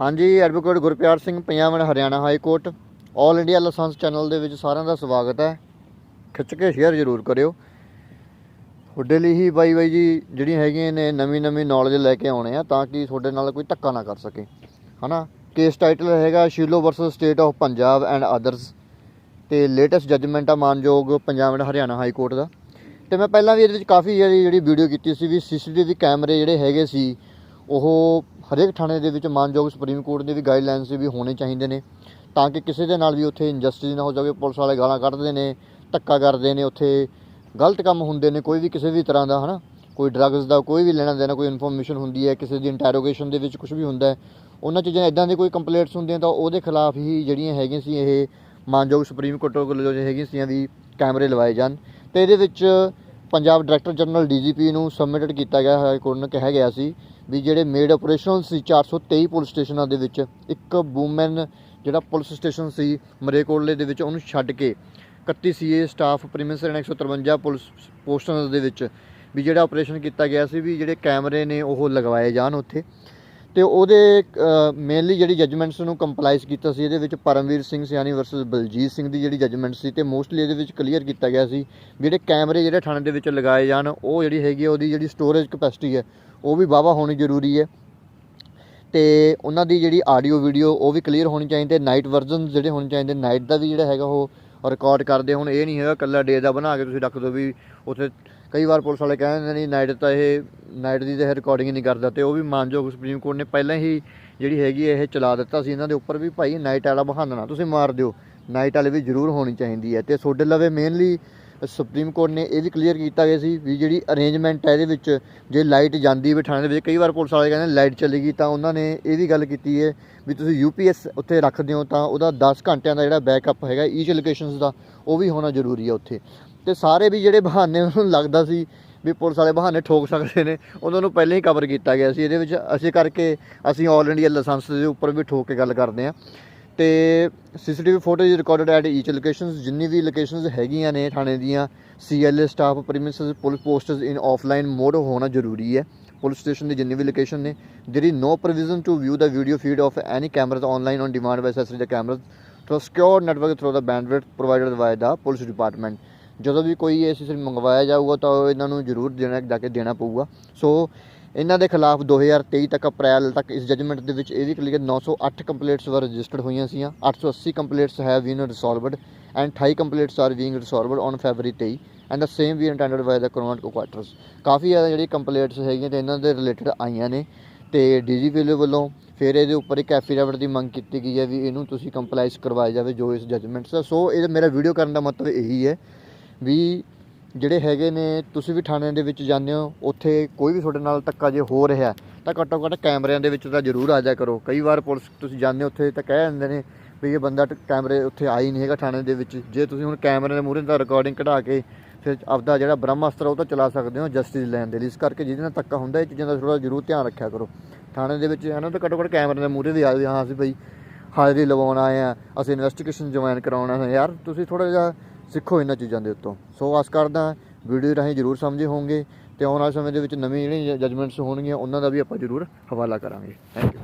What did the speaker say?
ਹਾਂਜੀ advocate Gurpyar Singh Punjaban, Haryana high court 올 India license channel ਦੇ ਵਿੱਚ ਸਾਰਿਆਂ ਦਾ ਸਵਾਗਤ ਹੈ। ਖਿੱਚ ਕੇ ਸ਼ੇਅਰ ਜ਼ਰੂਰ ਕਰਿਓ। ਤੁਹਾਡੇ ਲਈ ਹੀ ਬਾਈ ਬਾਈ ਜੀ ਜਿਹੜੀਆਂ ਹੈਗੀਆਂ ਨੇ ਨਵੀਂ ਨਵੀਂ ਨੌਲੇਜ ਲੈ ਕੇ ਆਉਣੇ ਆ, ਤਾਂ ਕਿ ਤੁਹਾਡੇ ਨਾਲ ਕੋਈ ਧੱਕਾ ਨਾ ਕਰ ਸਕੇ। ਹਨਾ? ਕੇਸ ਟਾਈਟਲ ਹੈਗਾ Shilo versus state of Punjab and others ਤੇ ਲੇਟੈਸਟ ਜੱਜਮੈਂਟ ਆ ਮਾਨਯੋਗ Punjab and Haryana high court ਦਾ। ਤੇ ਮੈਂ ਪਹਿਲਾਂ ਵੀ ਇਹਦੇ ਵਿੱਚ ਕਾਫੀ ਜਿਹੜੀ ਵੀਡੀਓ ਕੀਤੀ ਸੀ ਵੀ ਸੀਸੀਟੀਵੀ ਕੈਮਰੇ ਜਿਹੜੇ ਹੈਗੇ ਸੀ, ਉਹ ਹਰੇਕ ਥਾਣੇ ਦੇ ਵਿੱਚ ਮਾਨਯੋਗ ਸੁਪਰੀਮ ਕੋਰਟ ਦੇ ਵੀ ਗਾਈਡਲਾਈਨਸ ਵੀ ਹੋਣੇ ਚਾਹੀਦੇ ਨੇ, ਤਾਂ ਕਿ ਕਿਸੇ ਦੇ ਨਾਲ ਵੀ ਉੱਥੇ ਇਨਜਸਟਿਸ ਨਾ ਹੋ ਜਾਵੇ, ਪੁਲਿਸ ਵਾਲੇ ਗਾਲਾਂ ਕੱਢਦੇ ਨੇ, ਧੱਕਾ ਕਰਦੇ ਨੇ, ਉੱਥੇ ਗਲਤ ਕੰਮ ਹੁੰਦੇ ਨੇ, ਕੋਈ ਵੀ ਕਿਸੇ ਵੀ ਤਰ੍ਹਾਂ ਦਾ, ਹਨਾ? ਕੋਈ ਡਰੱਗਸ ਦਾ, ਕੋਈ ਵੀ ਲੈਣਾ ਦੇਣਾ, ਕੋਈ ਇਨਫੋਰਮੇਸ਼ਨ ਹੁੰਦੀ ਹੈ, ਕਿਸੇ ਦੀ ਇੰਟਰੋਗੇਸ਼ਨ ਦੇ ਵਿੱਚ ਕੁਝ ਵੀ ਹੁੰਦਾ ਹੈ, ਉਹਨਾਂ ਚੀਜ਼ਾਂ ਇਦਾਂ ਦੇ ਕੋਈ ਕੰਪਲੇਂਟਸ ਹੁੰਦੀਆਂ ਤਾਂ ਉਹਦੇ ਖਿਲਾਫ ਹੀ ਜਿਹੜੀਆਂ ਹੈਗੀਆਂ ਸੀ, ਇਹ ਮਾਨਯੋਗ ਸੁਪਰੀਮ ਕੋਰਟ ਵੱਲੋਂ ਜੋ ਹੈਗੀਆਂ ਸੀ ਵੀ ਕੈਮਰੇ ਲਵਾਏ ਜਾਣ। ਤੇ ਇਹਦੇ ਵਿੱਚ ਪੰਜਾਬ ਡਾਇਰੈਕਟਰ ਜਨਰਲ ਡੀਜੀਪੀ ਨੂੰ ਸਬਮਿਟਡ ਕੀਤਾ ਗਿਆ, ਹਾਈ ਕੋਰਟ ਨੇ ਕਿਹਾ ਗਿਆ ਸੀ ਵੀ ਜਿਹੜੇ ਮੇਡ ਆਪਰੇਸ਼ਨਲ ਸੀ 423 ਪੁਲਿਸ ਸਟੇਸ਼ਨਾਂ ਦੇ ਵਿੱਚ, ਇੱਕ ਵੂਮਨ ਜਿਹੜਾ ਪੁਲਿਸ ਸਟੇਸ਼ਨ ਸੀ ਮਰੇਕੋਟਲੇ ਦੇ ਵਿੱਚ, ਉਹਨੂੰ ਛੱਡ ਕੇ 31 ਸੀਏ ਸਟਾਫ ਪ੍ਰੀਮਿਸਰ 153 ਪੁਲਿਸ ਪੋਸਟਾਂ ਦੇ ਵਿੱਚ ਵੀ ਜਿਹੜਾ ਆਪਰੇਸ਼ਨ ਕੀਤਾ ਗਿਆ ਸੀ ਵੀ ਜਿਹੜੇ ਕੈਮਰੇ ਨੇ ਉਹ ਲਗਵਾਏ ਜਾਣ ਉੱਥੇ। ਤੇ ਉਹਦੇ ਮੇਨਲੀ ਜਿਹੜੀ ਜੱਜਮੈਂਟਸ ਨੂੰ ਕੰਪਲਾਈਜ਼ ਕੀਤਾ ਸੀ, ਇਹਦੇ ਵਿੱਚ ਪਰਮਵੀਰ ਸਿੰਘ ਸਿਆਣੀ ਵਰਸਸ ਬਲਜੀਤ ਸਿੰਘ ਦੀ ਜਿਹੜੀ ਜੱਜਮੈਂਟ ਸੀ ਤੇ ਮੋਸਟਲੀ ਇਹਦੇ ਵਿੱਚ ਕਲੀਅਰ ਕੀਤਾ ਗਿਆ ਸੀ ਜਿਹੜੇ ਕੈਮਰੇ ਜਿਹੜੇ ਥਾਣੇ ਦੇ ਵਿੱਚ ਲਗਾਏ ਜਾਣ, ਉਹ ਜਿਹੜੀ ਹੈਗੀ ਆ, ਉਹਦੀ ਜਿਹੜੀ ਸਟੋਰੇਜ ਕਪੈਸਿਟੀ ਹੈ, ਉਹ ਵੀ ਵਾਹਵਾ ਹੋਣੀ ਜ਼ਰੂਰੀ ਹੈ। ਤੇ ਉਹਨਾਂ ਦੀ ਜਿਹੜੀ ਆਡੀਓ ਵੀਡੀਓ ਉਹ ਵੀ ਕਲੀਅਰ ਹੋਣੀ ਚਾਹੀਦੀ ਹੈ ਨਾਈਟ ਵਰਜ਼ਨ ਜਿਹੜੇ ਹੋਣੇ ਚਾਹੀਦੇ ਨਾਈਟ ਦਾ ਵੀ ਜਿਹੜਾ ਹੈਗਾ ਉਹ ਰਿਕਾਰਡ ਕਰਦੇ ਹੁਣ ਇਹ ਨਹੀਂ ਹੈਗਾ ਕੱਲਾ ਡੇ ਦਾ ਬਣਾ ਕੇ ਤੁਸੀਂ ਰੱਖ ਦਿਓ ਵੀ ਉੱਥੇ ਕਈ ਵਾਰ ਪੁਲਿਸ ਵਾਲੇ ਕਹਿੰਦੇ ਨੇ ਨਾਈਟ ਤਾਂ ਇਹ ਨਾਈਟ ਦੀ ਤਾਂ ਇਹ ਰਿਕਾਰਡਿੰਗ ਨਹੀਂ ਕਰਦਾ ਤੇ ਉਹ ਵੀ ਮਾਨਯੋਗ ਸੁਪਰੀਮ ਕੋਰਟ ਨੇ ਪਹਿਲਾਂ ਹੀ ਜਿਹੜੀ ਹੈਗੀ ਹੈ ਇਹ ਚਲਾ ਦਿੱਤਾ ਸੀ। ਇਹਨਾਂ ਦੇ ਉੱਪਰ ਵੀ ਭਾਈ ਨਾਈਟ ਵਾਲਾ ਬਹਾਨਾ ਤੁਸੀਂ ਮਾਰ ਦਿਓ। ਨਾਈਟ ਵਾਲੇ ਵੀ ਜ਼ਰੂਰ ਹੋਣੀ ਚਾਹੀਦੀ ਹੈ ਤੇ ਤੁਹਾਡੇ ਲਵੇ ਮੇਨਲੀ ਸੁਪਰੀਮ ਕੋਰਟ ਨੇ ਇਹ ਵੀ ਕਲੀਅਰ ਕੀਤਾ ਗਿਆ ਸੀ ਵੀ ਜਿਹੜੀ ਅਰੇਂਜਮੈਂਟ ਹੈ ਇਹਦੇ ਵਿੱਚ ਜੇ ਲਾਈਟ ਜਾਂਦੀ ਵੀ ਥਾਣੇ ਦੇ ਵਿੱਚ, ਕਈ ਵਾਰ ਪੁਲਿਸ ਵਾਲੇ ਕਹਿੰਦੇ ਲਾਈਟ ਚਲੀ ਗਈ ਤਾਂ ਉਹਨਾਂ ਨੇ ਇਹ ਵੀ ਗੱਲ ਕੀਤੀ ਹੈ ਵੀ ਤੁਸੀਂ ਯੂਪੀਐਸ ਉੱਥੇ ਰੱਖਦੇ ਹੋ ਤਾਂ ਉਹਦਾ 10 ਘੰਟਿਆਂ ਦਾ ਜਿਹੜਾ ਬੈਕਅਪ ਹੈਗਾ ਈਚ ਲੋਕੇਸ਼ਨਸ ਦਾ, ਉਹ ਵੀ ਹੋਣਾ ਜ਼ਰੂਰੀ ਹੈ ਉੱਥੇ। ਤੇ ਸਾਰੇ ਵੀ ਜਿਹੜੇ ਬਹਾਨੇ ਉਹਨਾਂ ਨੂੰ ਲੱਗਦਾ ਸੀ ਵੀ ਪੁਲਿਸ ਵਾਲੇ ਬਹਾਨੇ ਠੋਕ ਸਕਦੇ ਨੇ, ਉਹਨਾਂ ਨੂੰ ਪਹਿਲਾਂ ਹੀ ਕਵਰ ਕੀਤਾ ਗਿਆ ਸੀ। ਇਹਦੇ ਵਿੱਚ ਅਸੀਂ ਕਰਕੇ ਅਸੀਂ ਆਲ ਇੰਡੀਆ ਲਾਇਸੈਂਸ ਦੇ ਉੱਪਰ ਵੀ ਠੋਕ ਕੇ ਗੱਲ ਕਰਦੇ ਹਾਂ। ਤੇ CCTV footage recorded at each locations ਜਿੰਨੀ ਵੀ ਲੋਕੇਸ਼ਨਸ ਹੈਗੀਆਂ ਨੇ ਥਾਣੇ ਦੀਆਂ CLA staff premises police posts in offline mode ਹੋਣਾ ਜ਼ਰੂਰੀ ਹੈ ਪੁਲਿਸ ਸਟੇਸ਼ਨ ਦੀ ਜਿੰਨੀ ਵੀ ਲੋਕੇਸ਼ਨ ਨੇ there is no provision to view the video feed of any cameras online on demand by ਸੈਸਰੀ the cameras through secure network through the bandwidth provided by the police department ਜਦੋਂ ਵੀ ਕੋਈ ਇਹ system ਮੰਗਵਾਇਆ ਜਾਊਗਾ ਤਾਂ ਇਹਨਾਂ ਨੂੰ ਜ਼ਰੂਰ ਦੇਣਾ ਜਾ ਕੇ ਦੇਣਾ ਪਊਗਾ ਸੋ ਇਹਨਾਂ ਦੇ ਖਿਲਾਫ 2023 ਤੱਕ ਅਪ੍ਰੈਲ ਤੱਕ ਇਸ ਜਜਮੈਂਟ ਦੇ ਵਿੱਚ ਇਹ ਵੀ ਕਲੀਅਰ 908 ਕੰਪਲੇਂਟਸ ਵਰ ਰਜਿਸਟਰਡ ਹੋਈਆਂ ਸੀਆਂ। 880 complaints have been resolved and 28 complaints are being resolved on February 23 and the same be intended by the current quarters ਕਾਫੀ ਜ਼ਿਆਦਾ ਜਿਹੜੀ ਕੰਪਲੇਂਟਸ ਹੈਗੀਆਂ ਤੇ ਇਹਨਾਂ ਦੇ ਰਿਲੇਟਡ ਆਈਆਂ ਨੇ ਤੇ ਡੀਜੀਪੀ ਵੱਲੋਂ ਫਿਰ ਇਹਦੇ ਉੱਪਰ ਇੱਕ ਐਫੀਡੇਵਿਟ ਦੀ ਮੰਗ ਕੀਤੀ ਗਈ ਹੈ ਵੀ ਇਹਨੂੰ ਤੁਸੀਂ ਕੰਪਲਾਈਜ਼ ਕਰਵਾਇਆ ਜਾਵੇ ਜੋ ਇਸ ਜਜਮੈਂਟਸ ਦਾ। ਸੋ ਇਹ ਮੇਰਾ ਵੀਡੀਓ ਕਰਨ ਦਾ ਮਤਲਬ ਇਹੀ ਹੈ ਵੀ ਜਿਹੜੇ ਹੈਗੇ ਨੇ, ਤੁਸੀਂ ਵੀ ਥਾਣੇ ਦੇ ਵਿੱਚ ਜਾਂਦੇ ਹੋ, ਉੱਥੇ ਕੋਈ ਵੀ ਤੁਹਾਡੇ ਨਾਲ ਧੱਕਾ ਜੇ ਹੋ ਰਿਹਾ ਤਾਂ ਘੱਟੋ ਘੱਟ ਕੈਮਰਿਆਂ ਦੇ ਵਿੱਚ ਤਾਂ ਜ਼ਰੂਰ ਆ ਜਾਇਆ ਕਰੋ। ਕਈ ਵਾਰ ਪੁਲਿਸ ਤੁਸੀਂ ਜਾਂਦੇ ਹੋ ਉੱਥੇ ਤਾਂ ਕਹਿ ਦਿੰਦੇ ਨੇ ਵੀ ਇਹ ਬੰਦਾ ਟ- ਕੈਮਰੇ ਉੱਥੇ ਆ ਹੀ ਨਹੀਂ ਹੈਗਾ ਥਾਣੇ ਦੇ ਵਿੱਚ। ਜੇ ਤੁਸੀਂ ਹੁਣ ਕੈਮਰੇ ਦੇ ਮੂਹਰੇ ਦਾ ਰਿਕਾਰਡਿੰਗ ਕਢਾ ਕੇ ਫਿਰ ਆਪਦਾ ਜਿਹੜਾ ਬ੍ਰਹਮਾਸਤਰ ਉਹ ਤਾਂ ਚਲਾ ਸਕਦੇ ਹੋ ਜਸਟਿਸ ਲੈਣ ਦੇ ਲਈ। ਇਸ ਕਰਕੇ ਜਿਹਦੇ ਨਾਲ ਧੱਕਾ ਹੁੰਦਾ, ਇਹ ਚੀਜ਼ਾਂ ਦਾ ਥੋੜਾ ਜ਼ਰੂਰ ਧਿਆਨ ਰੱਖਿਆ ਕਰੋ। ਥਾਣੇ ਦੇ ਵਿੱਚ ਹੈ ਨਾ ਤਾਂ ਘੱਟੋ ਘੱਟ ਕੈਮਰੇ ਦੇ ਮੂਹਰੇ ਵੀ ਆ ਵੀ ਹਾਂ ਅਸੀਂ ਬਈ ਹਾਜ਼ਰੀ ਲਵਾਉਣ ਆਏ ਆ, ਅਸੀਂ ਇਨਵੈਸਟੀਗੇਸ਼ਨ ਜੁਆਇਨ ਕਰਾਉਣਾ ਹੈ ਯਾਰ ਤੁਸੀਂ ਥੋੜਾ ਜਿਹਾ ਸਿੱਖੋ ਇਹਨਾਂ ਚੀਜ਼ਾਂ ਦੇ ਉੱਤੋਂ। ਸੋ ਆਸ ਕਰਦਾ ਵੀਡੀਓ ਰਾਹੀਂ ਜ਼ਰੂਰ ਸਮਝੇ ਹੋਵੋਗੇ ਤੇ ਆਉਣ ਵਾਲੇ ਸਮੇਂ ਦੇ ਵਿੱਚ ਨਵੀਂ ਜਿਹੜੀਆਂ ਜਜਮੈਂਟਸ ਹੋਣਗੀਆਂ, ਉਹਨਾਂ ਦਾ ਵੀ ਆਪਾਂ ਜ਼ਰੂਰ ਹਵਾਲਾ ਕਰਾਂਗੇ। Thank you